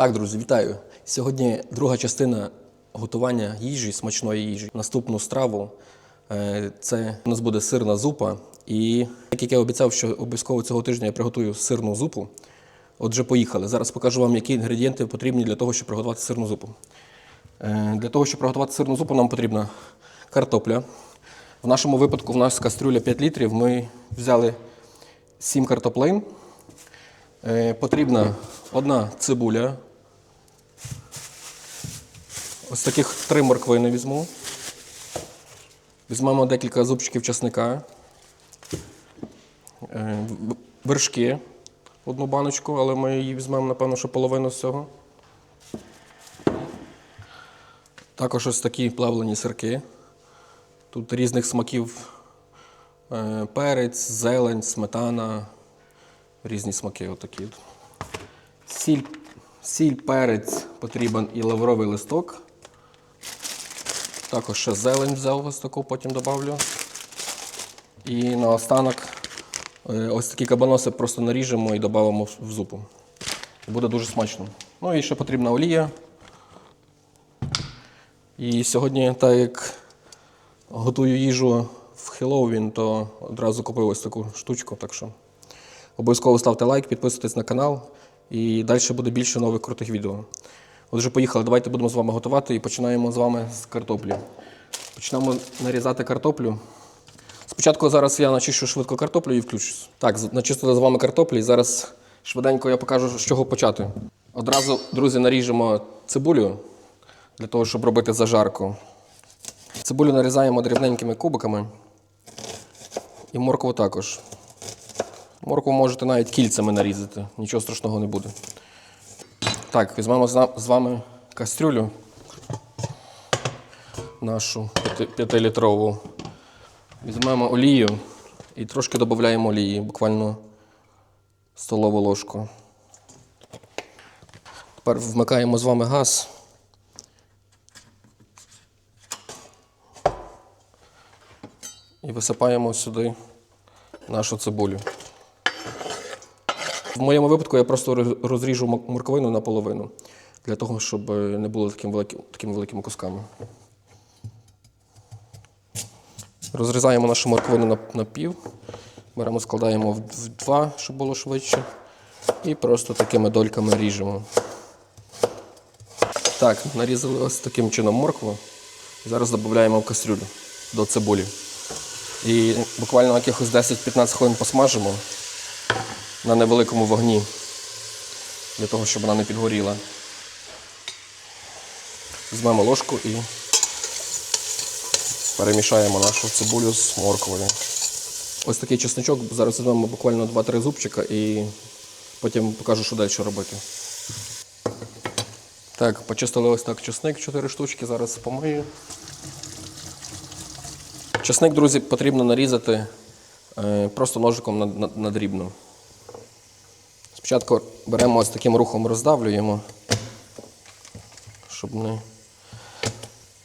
Так, друзі, вітаю. Сьогодні друга частина готування їжі, смачної їжі. Наступну страву е, це у нас буде сирна зупа. І так як я обіцяв, що обов'язково цього тижня я приготую сирну зупу. Отже, поїхали. Зараз покажу вам, які інгредієнти потрібні для того, щоб приготувати сирну зупу. Е, Для того, щоб приготувати сирну зупу, нам потрібна картопля. В нашому випадку в нас кастрюля 5 літрів. Ми взяли 7 картоплин. Е, Потрібна одна цибуля. Ось таких три морквини візьму. Візьмемо декілька зубчиків часника. Е, Вершки одну баночку, але ми її візьмемо, напевно, що половину з цього. Також ось такі плавлені сирки. Тут різних смаків е, перець, зелень, сметана, різні смаки отакі. от. Сіль, сіль, перець потрібен і лавровий листок. Також ще зелень взяв ось таку, потім додавлю. І наостанок е, ось такі кабаноси просто наріжемо і додамо в зупу. Буде дуже смачно. Ну і ще потрібна олія. І сьогодні, так як готую їжу в Хеллоуін, то одразу купив ось таку штучку. Так що обов'язково ставте лайк, підписуйтесь на канал і далі буде більше нових крутих відео. Отже, поїхали. Давайте будемо з вами готувати і починаємо з вами з картоплі. Почнемо нарізати картоплю. Спочатку зараз я начищу швидко картоплю і включусь. Так, начистили з вами картоплю і зараз швиденько я покажу, з чого почати. Одразу, друзі, наріжемо цибулю для того, щоб робити зажарку. Цибулю нарізаємо дрібненькими кубиками. І моркву також. Моркву можете навіть кільцями нарізати, нічого страшного не буде. Так, візьмемо з вами кастрюлю нашу 5-літрову. Візьмемо олію і трошки додаємо олії, буквально столову ложку. Тепер вмикаємо з вами газ. І висипаємо сюди нашу цибулю. В моєму випадку я просто розріжу морковину наполовину, для того, щоб е, не було таким великим, такими великими кусками. Розрізаємо нашу морковину на, пів, беремо, складаємо в два, щоб було швидше. І просто такими дольками ріжемо. Так, нарізали ось таким чином моркву. Зараз додаємо в кастрюлю до цибулі. І буквально якихось 10-15 хвилин посмажимо на невеликому вогні, для того, щоб вона не підгоріла. Візьмемо ложку і перемішаємо нашу цибулю з морквою. Ось такий чесничок. Зараз візьмемо буквально 2-3 зубчика і потім покажу, що далі робити. Так, почистили ось так чесник 4 штучки, зараз помию. Чесник, друзі, потрібно нарізати е, просто ножиком на, дрібно. Спочатку беремо ось таким рухом роздавлюємо, щоб не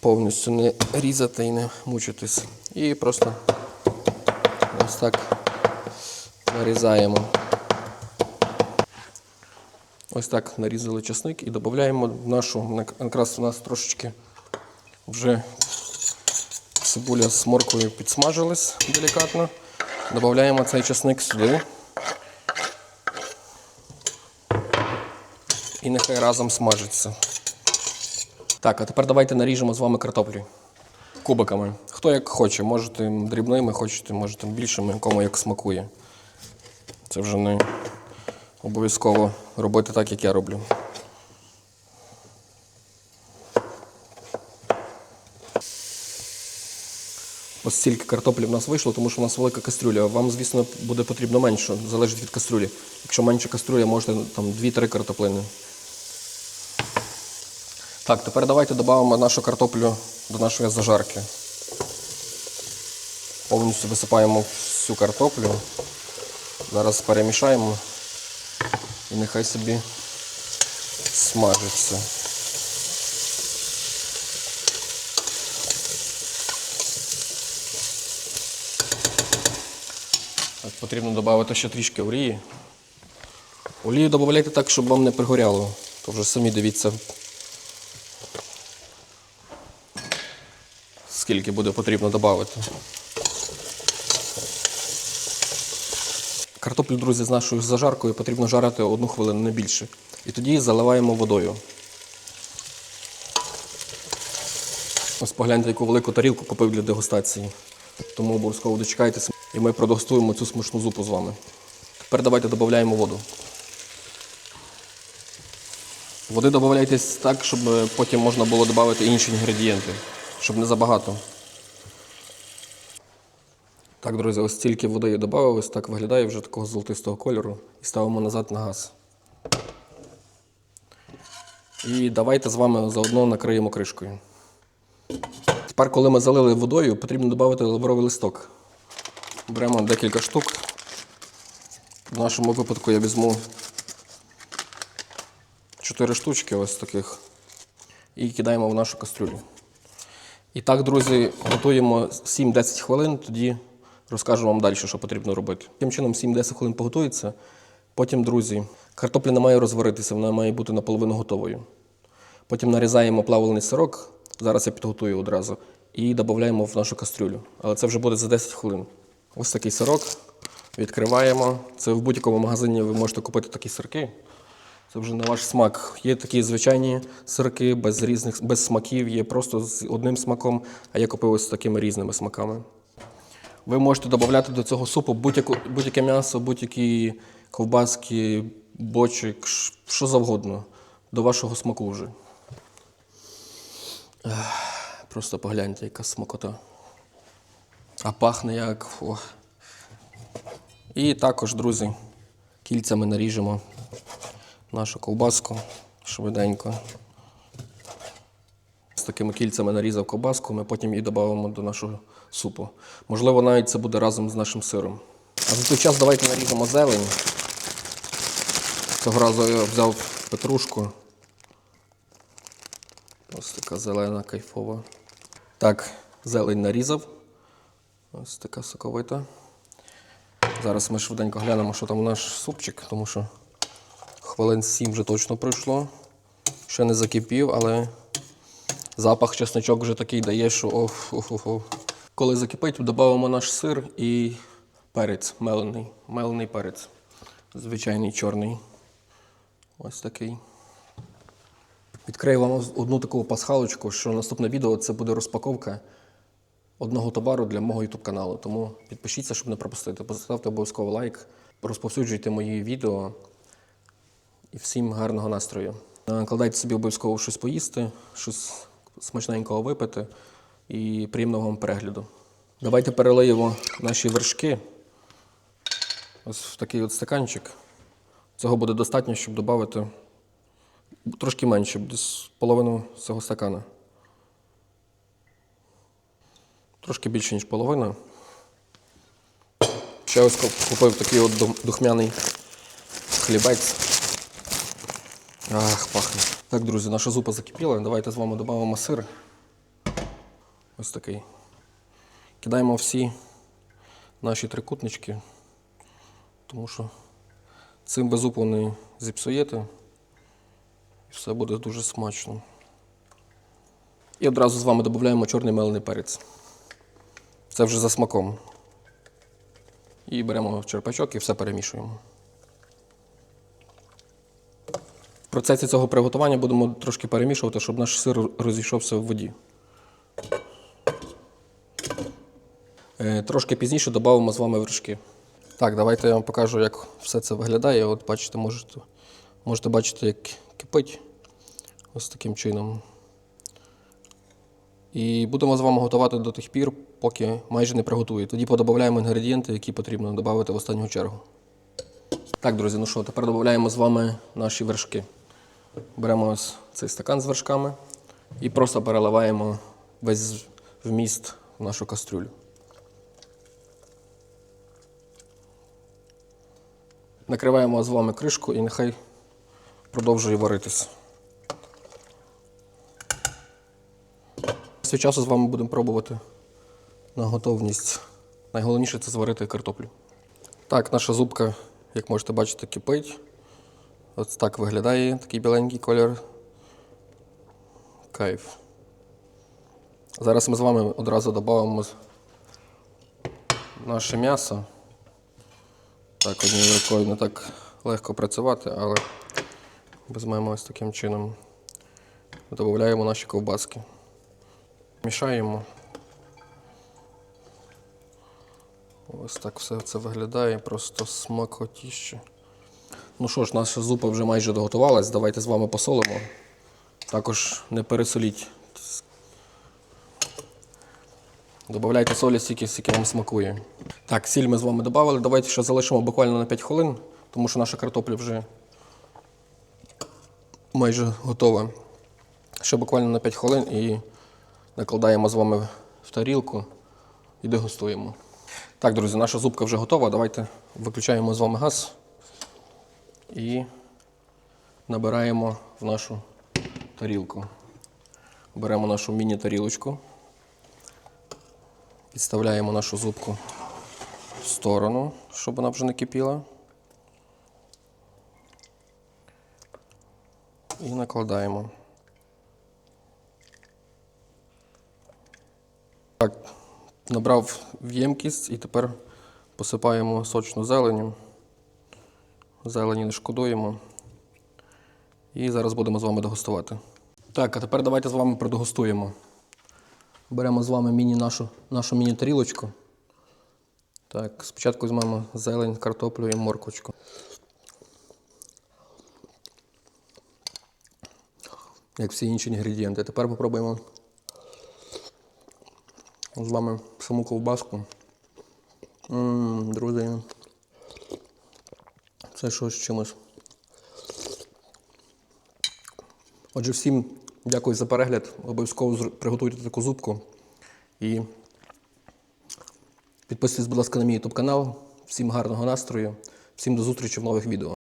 повністю не різати і не мучитись. І просто ось так нарізаємо. Ось так нарізали чесник і додаємо в нашу, якраз у нас трошечки вже цибуля з морквою підсмажилась делікатно. Додаємо цей чесник сюди. І нехай разом смажиться. Так, а тепер давайте наріжемо з вами картоплю кубиками. Хто як хоче, можете дрібними, хочете, можете більшими, кому як смакує. Це вже не обов'язково робити так, як я роблю. Ось стільки картоплі в нас вийшло, тому що в нас велика кастрюля. Вам, звісно, буде потрібно менше, залежить від кастрюлі. Якщо менша кастрюля, можете там 2-3 картоплини. Так, тепер давайте додамо нашу картоплю до нашої зажарки. Повністю висипаємо всю картоплю. Зараз перемішаємо і нехай собі смажиться. Так, потрібно додати ще трішки олії. Олію додавайте так, щоб вам не пригоряло. То вже самі дивіться, скільки буде потрібно додати. Картоплю, друзі, з нашою зажаркою потрібно жарити одну хвилину, не більше. І тоді заливаємо водою. Ось погляньте, яку велику тарілку купив для дегустації. Тому обов'язково дочекайтеся, і ми продегустуємо цю смачну зупу з вами. Тепер давайте додаємо воду. Води додавайтесь так, щоб потім можна було додати інші інгредієнти, щоб не забагато. Так, друзі, ось стільки води я додав, ось так виглядає вже такого золотистого кольору. І ставимо назад на газ. І давайте з вами заодно накриємо кришкою. Тепер, коли ми залили водою, потрібно додати лавровий листок. Беремо декілька штук. В нашому випадку я візьму 4 штучки ось таких і кидаємо в нашу кастрюлю. І так, друзі, готуємо 7-10 хвилин, тоді розкажу вам далі, що потрібно робити. Таким чином 7-10 хвилин поготується. Потім, друзі, картопля не має розваритися, вона має бути наполовину готовою. Потім нарізаємо плавлений сирок, зараз я підготую одразу, і додаємо в нашу кастрюлю. Але це вже буде за 10 хвилин. Ось такий сирок. Відкриваємо. Це в будь-якому магазині ви можете купити такі сирки. Це вже на ваш смак. Є такі звичайні сирки без різних без смаків, є просто з одним смаком, а я купив ось з такими різними смаками. Ви можете додати до цього супу будь-яке м'ясо, будь-які ковбаски, бочик, що завгодно. До вашого смаку вже. Просто погляньте, яка смакота. А пахне як. О. І також, друзі, кільцями наріжемо нашу ковбаску швиденько. З такими кільцями нарізав ковбаску, ми потім її додамо до нашого супу. Можливо, навіть це буде разом з нашим сиром. А за той час давайте наріжемо зелень. Цього разу я взяв петрушку. Ось така зелена, кайфова. Так, зелень нарізав. Ось така соковита. Зараз ми швиденько глянемо, що там наш супчик, тому що хвилин 7 вже точно пройшло. Ще не закипів, але запах чесночок вже такий дає, що оф, оф, оф. Коли закипить, додамо наш сир і перець мелений. Мелений перець. Звичайний чорний. Ось такий. Відкрию вам одну таку пасхалочку, що наступне відео це буде розпаковка одного товару для мого YouTube каналу. Тому підпишіться, щоб не пропустити. Поставте обов'язково лайк, розповсюджуйте мої відео. І всім гарного настрою. Накладайте собі обов'язково щось поїсти, щось смачненького випити і приємного вам перегляду. Давайте перелиємо наші вершки. Ось в такий от стаканчик. Цього буде достатньо, щоб додати трошки менше, десь половину цього стакана. Трошки більше, ніж половина. Ще ось купив такий от духмяний хлібець. Ах, пахне. Так, друзі, наша зупа закипіла. Давайте з вами додамо сир. Ось такий. Кидаємо всі наші трикутнички, тому що цим ви зупу не зіпсуєте. І все буде дуже смачно. І одразу з вами додаємо чорний мелений перець. Це вже за смаком. І беремо черпачок і все перемішуємо. В процесі цього приготування будемо трошки перемішувати, щоб наш сир розійшовся в воді. Е, Трошки пізніше додамо з вами вершки. Так, давайте я вам покажу, як все це виглядає. От бачите, можете, можете бачити, як кипить. Ось таким чином. І будемо з вами готувати до тих пір, поки майже не приготує. Тоді подобавляємо інгредієнти, які потрібно додати в останню чергу. Так, друзі, ну що, тепер додаємо з вами наші вершки. Беремо ось цей стакан з вершками і просто переливаємо весь вміст в нашу кастрюлю. Накриваємо з вами кришку і нехай продовжує варитися. Свій часу з вами будемо пробувати на готовність. Найголовніше це зварити картоплю. Так, наша зубка, як можете бачити, кипить. Ось так виглядає такий біленький колір. Кайф. Зараз ми з вами одразу додамо наше м'ясо. Так, однією рукою не так легко працювати, але візьмемо ось таким чином. Додаємо наші ковбаски. Мішаємо. Ось так все це виглядає, просто смакотіще. Ну що ж, наша зупа вже майже доготувалась. Давайте з вами посолимо. Також не пересоліть. Добавляйте солі стільки, скільки вам смакує. Так, сіль ми з вами додали. Давайте ще залишимо буквально на 5 хвилин, тому що наша картопля вже майже готова. Ще буквально на 5 хвилин і накладаємо з вами в тарілку і дегустуємо. Так, друзі, наша зубка вже готова. Давайте виключаємо з вами газ і набираємо в нашу тарілку. Беремо нашу міні-тарілочку, підставляємо нашу зубку в сторону, щоб вона вже не кипіла. І накладаємо. Так, набрав в ємкість і тепер посипаємо сочну зеленю. Зелені не шкодуємо. І зараз будемо з вами дегустувати. Так, а тепер давайте з вами продегустуємо. Беремо з вами міні нашу, нашу міні-тарілочку. Так, спочатку візьмемо зелень, картоплю і морквочку. Як всі інші інгредієнти. Тепер попробуємо з вами саму ковбаску. М, Друзі, це щось чимось. Отже, всім дякую за перегляд. Обов'язково приготуйте таку зубку. І підписуйтесь, будь ласка, на мій YouTube канал. Всім гарного настрою, всім до зустрічі в нових відео.